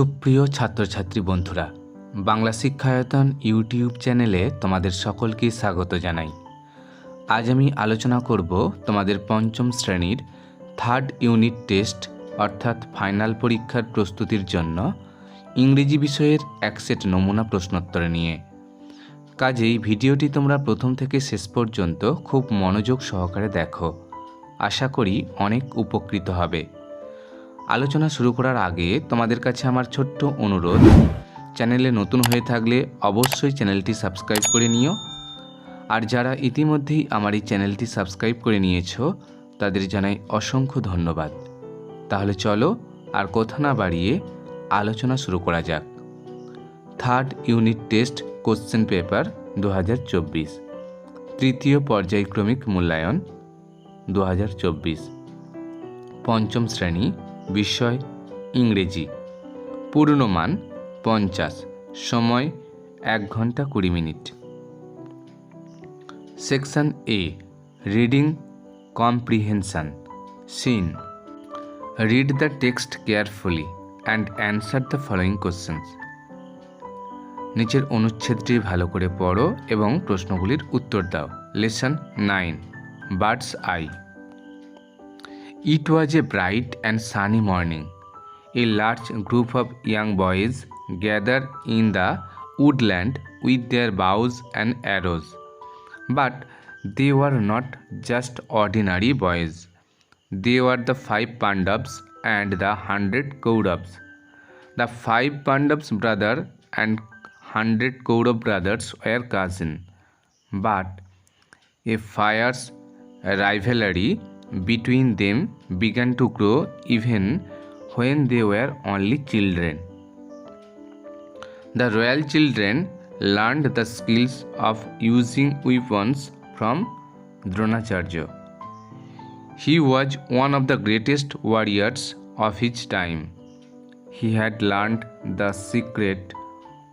সুপ্রিয় ছাত্রছাত্রী বন্ধুরা বাংলা শিক্ষায়তন ইউটিউব চ্যানেলে তোমাদের সকলকে স্বাগত জানাই আজ আমি আলোচনা করব তোমাদের পঞ্চম শ্রেণীর থার্ড ইউনিট টেস্ট অর্থাৎ ফাইনাল পরীক্ষার প্রস্তুতির জন্য ইংরেজি বিষয়ের এক সেট নমুনা প্রশ্নোত্তর নিয়ে কাজেই ভিডিওটি তোমরা প্রথম থেকে শেষ পর্যন্ত খুব মনোযোগ সহকারে দেখো আশা করি অনেক উপকৃত হবে আলোচনা শুরু করার আগে তোমাদের কাছে আমার ছোট্ট অনুরোধ চ্যানেলে নতুন হয়ে থাকলে অবশ্যই চ্যানেলটি সাবস্ক্রাইব করে নিও আর যারা ইতিমধ্যেই আমার এই চ্যানেলটি সাবস্ক্রাইব করে নিয়েছ তাদের জানাই অসংখ্য ধন্যবাদ তাহলে চলো আর কথা না বাড়িয়ে আলোচনা শুরু করা যাক third unit test question paper দু তৃতীয় পর্যায়ক্রমিক মূল্যায়ন দু পঞ্চম শ্রেণী বিষয় ইংরেজি পূর্ণমান পঞ্চাশ সময় এক ঘন্টা কুড়ি minute section A reading comprehension seen read the text carefully and answer the following questions নিচের অনুচ্ছেদটি ভালো করে পড়ো এবং প্রশ্নগুলির উত্তর দাও lesson nine birds I It was a bright and sunny morning. A large group of young boys gathered in the woodland with their bows and arrows. But they were not just ordinary boys. They were the five Pandavas and the hundred Kauravas. The five Pandavas brother and hundred Kaurav brothers were cousins. But a fierce rivalry between them began to grow even when they were only children. The royal children learned the skills of using weapons from Dronacharya. He was one of the greatest warriors of his time. He had learned the secret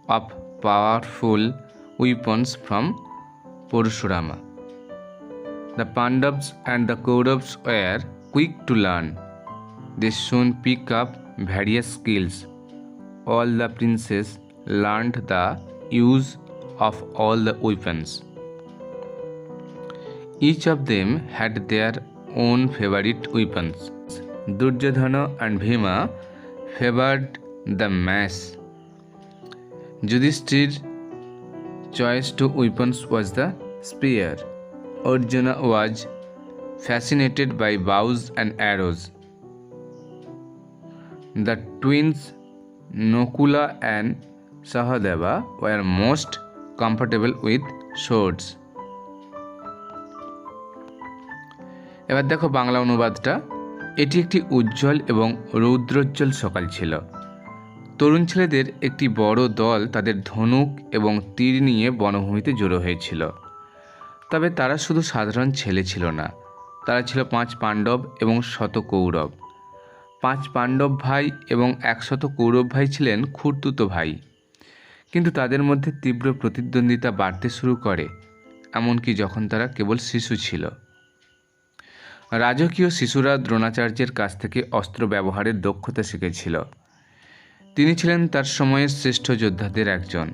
of powerful weapons from Purushurama. The Pandavas and the Kauravas were quick to learn. They soon picked up various skills. All the princes learned the use of all the weapons. Each of them had their own favorite weapons. Duryodhana and Bhima favored the mace. Yudhishthir's choice to weapons was the spear. Arjuna was fascinated by bows and arrows. The twins Nokula and Sahadeva were most comfortable with swords. এবার দেখো বাংলা অনুবাদটা এটি একটি উজ্জ্বল এবং রৌদ্রোজ্জ্বল সকাল ছিল তরুণ ছেলেদের একটি বড় দল তাদের ধনুক এবং তীর নিয়ে বনভূমিতে জড়ো হয়েছিল তবে তারা শুধু সাধারণ ছেলে ছিল না তারা ছিল পাঁচ পাণ্ডব এবং শত কৌরব পাঁচ পাণ্ডব ভাই এবং একশত কৌরব ভাই ছিলেন খুঁড়তুতো ভাই কিন্তু তাদের মধ্যে তীব্র প্রতিদ্বন্দ্বিতা বাড়তে শুরু করে এমনকি যখন তারা কেবল শিশু ছিল রাজকীয় শিশুরা দ্রোণাচার্যের কাছ থেকে অস্ত্র ব্যবহারের দক্ষতা শিখেছিল তিনি ছিলেন তার সময়ের শ্রেষ্ঠ যোদ্ধাদের একজন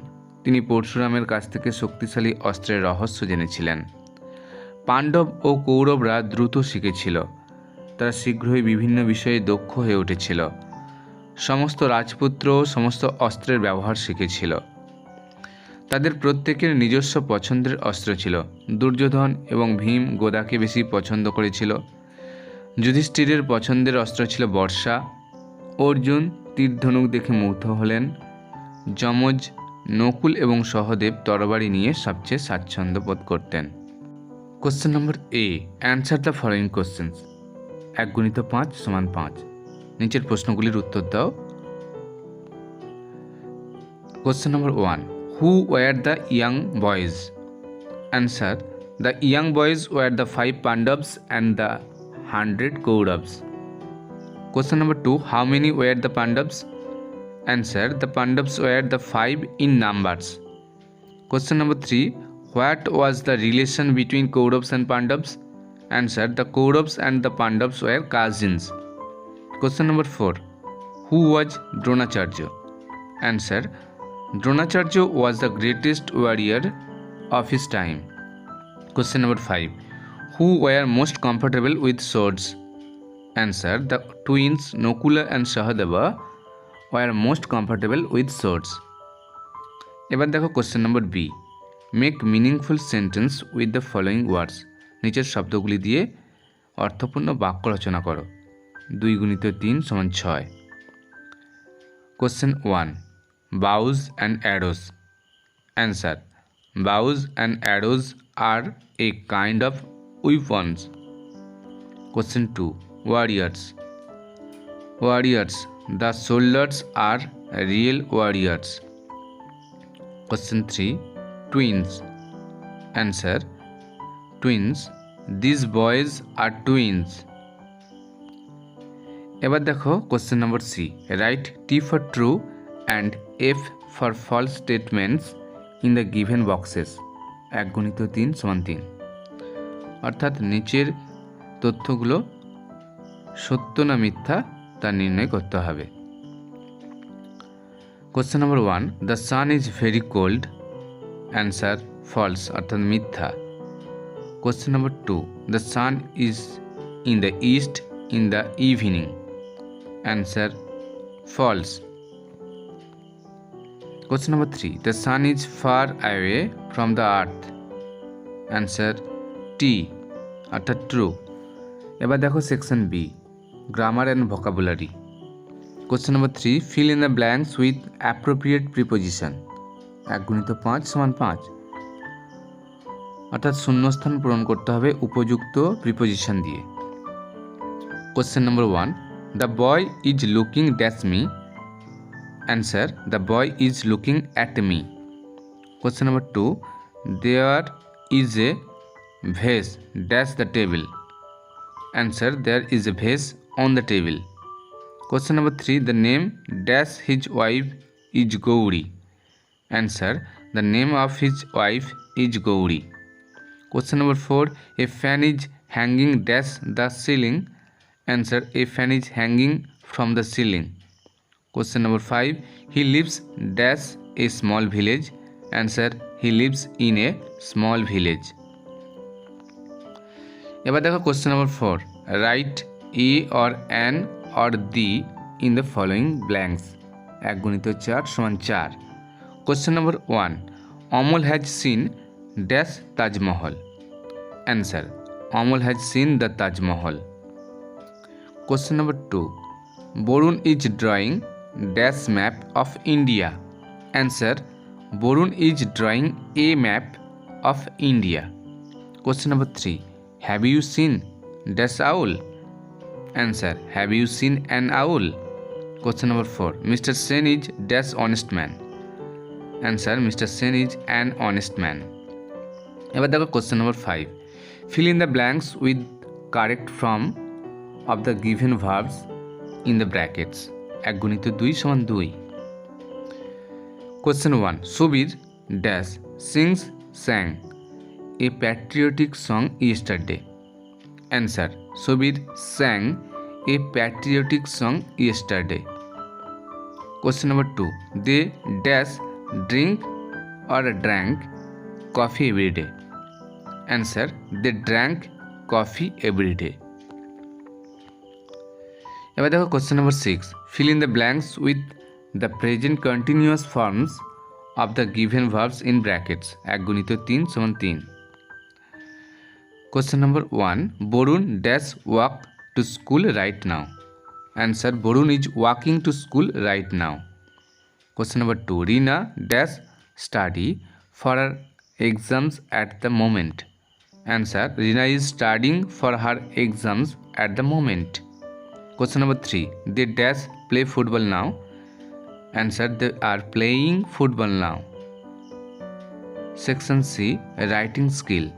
তিনি পরশুরামের কাছ থেকে শক্তিশালী অস্ত্রের রহস্য জেনেছিলেন পাণ্ডব ও কৌরবরা দ্রুত শিখেছিল তারা শীঘ্রই বিভিন্ন বিষয়ে দক্ষ হয়ে উঠেছিল সমস্ত রাজপুত্র সমস্ত অস্ত্রের ব্যবহার শিখেছিল তাদের প্রত্যেকের নিজস্ব পছন্দের অস্ত্র ছিল দুর্যোধন এবং ভীম গোদাকে বেশি পছন্দ করেছিল যুধিষ্ঠিরের পছন্দের অস্ত্র ছিল বর্ষা অর্জুন তীর্ধনুক দেখে মুগ্ধ হলেন যমজ নকুল এবং সহদেব তরবারি নিয়ে সবচেয়ে স্বাচ্ছন্দ্য বোধ করতেন question number A answer the following questions এক গুণিত পাঁচ সমান পাঁচ নিচের প্রশ্নগুলির উত্তর দাও question number one who were the young boys answer the young boys were the five Pandavas and the hundred Kauravas question number two how many were the Pandavas answer the Pandavas were the five in numbers. Question number three What was the relation between Kauravas and Pandavas? Answer The Kauravas and the Pandavas were cousins. Question number four Who was Dronacharya? Answer Dronacharya was the greatest warrior of his time. Question number 5 Who were most comfortable with swords? Answer The twins Nokula and Sahadeva were most comfortable with shorts এবার দেখো question number B make meaningful sentence with the following words নিচের শব্দগুলি দিয়ে অর্থপূর্ণ বাক্য রচনা করো দুই গুণিত তিন সমান ছয় question one bows and arrows answer bows and arrows are a kind of weapons question two warriors warriors the soldiers are real warriors question three twins answer twins this boys are twins এবার দেখো question number C write T for true and F for false statements in the given boxes এক গণিত তিন সমান তিন অর্থাৎ নিচের তথ্যগুলো সত্য না মিথ্যা তা নির্ণয় করতে হবে question number one the sun is very cold answer false অর্থাৎ মিথ্যা question number two the sun is in the east in the evening answer false question number three the sun is far away from the earth answer T অর্থাৎ true এবার দেখো section B grammar and vocabulary question number three fill in the blanks with appropriate preposition এক গুণিত পাঁচ সমান পাঁচ অর্থাৎ শূন্যস্থান পূরণ করতে হবে উপযুক্ত প্রিপোজিশন দিয়ে question number one the boy is looking dash me answer the boy is looking at me question number two there is a vase dash the table answer there is a vase on the table. Question number 3 The name dash his wife is Gauri. Answer The name of his wife is Gauri. Question number 4 A fan is hanging dash the ceiling. Answer A fan is hanging from the ceiling. Question number 5 He lives dash a small village. Answer He lives in a small village. এবার দেখো question number four write a or an or the in the following blanks. Agunito char swan char. Question number 1. Amol has seen dash Taj Mahal. Answer. Amol has seen the Taj Mahal. Question number 2. Borun is drawing dash map of India. Answer. Borun is drawing a map of India. Question number 3. Have you seen dash owl? Answer have you seen an owl question number four mister Sen is dash honest man answer mister Sen is an honest man এবার দেখো question number five fill in the blanks with correct form of the given verbs in the brackets এক গণিত দুই সমান দুই question one Subir dash sings sang a patriotic song yesterday answer Subir sang a patriotic song yesterday question number two they dash drink or drank coffee everyday answer they drank coffee everyday এবার দেখো question number six fill in the blanks with the present continuous forms of the given verbs in brackets এক গুণিত তিন সমান তিন Question number 1. Borun does walk to school right now. Answer. Borun is walking to school right now. Question number 2. Rina does study for her exams at the moment. Answer. Rina is studying for her exams at the moment. Question number 3. They does play football now. Answer. They are playing football now. Section C. Writing skill.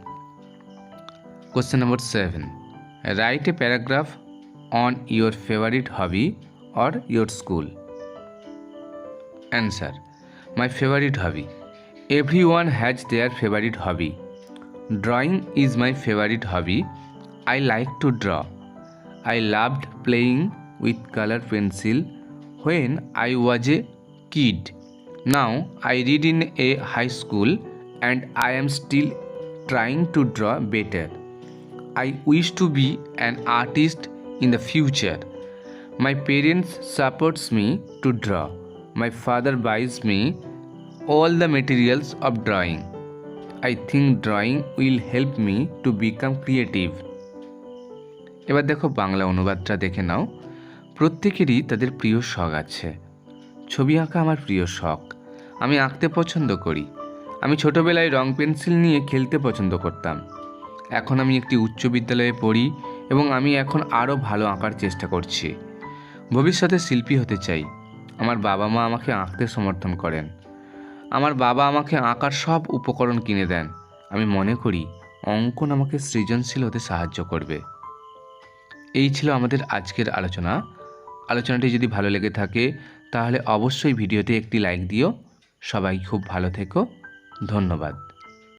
Question number seven write a paragraph on your favourite hobby or your school answer my favourite hobby everyone has their favourite hobby drawing is my favourite hobby I like to draw I loved playing with colour pencil when I was a kid now I read in a high school and I am still trying to draw better I wish to be an artist in the future. My parents supports me to draw. My father buys me all the materials of drawing. I think drawing will help me to become creative. এবার দেখো বাংলা অনুবাদটা দেখে নাও প্রত্যেকেরই তাদের প্রিয় শখ আছে ছবি আঁকা আমার প্রিয় শখ আমি আঁকতে পছন্দ করি আমি ছোটবেলায় রং পেন্সিল নিয়ে খেলতে পছন্দ করতাম এখন আমি একটি উচ্চ বিদ্যালয়ে পড়ি এবং আমি এখন আরও ভালো আঁকার চেষ্টা করছি ভবিষ্যতে শিল্পী হতে চাই আমার বাবা মা আমাকে আঁকতে সমর্থন করেন আমার বাবা আমাকে আঁকার সব উপকরণ কিনে দেন আমি মনে করি অঙ্কন আমাকে সৃজনশীল হতে সাহায্য করবে এই ছিল আমাদের আজকের আলোচনা আলোচনাটি যদি ভালো লেগে থাকে তাহলে অবশ্যই ভিডিওতে একটি লাইক দিও সবাই খুব ভালো থেকো ধন্যবাদ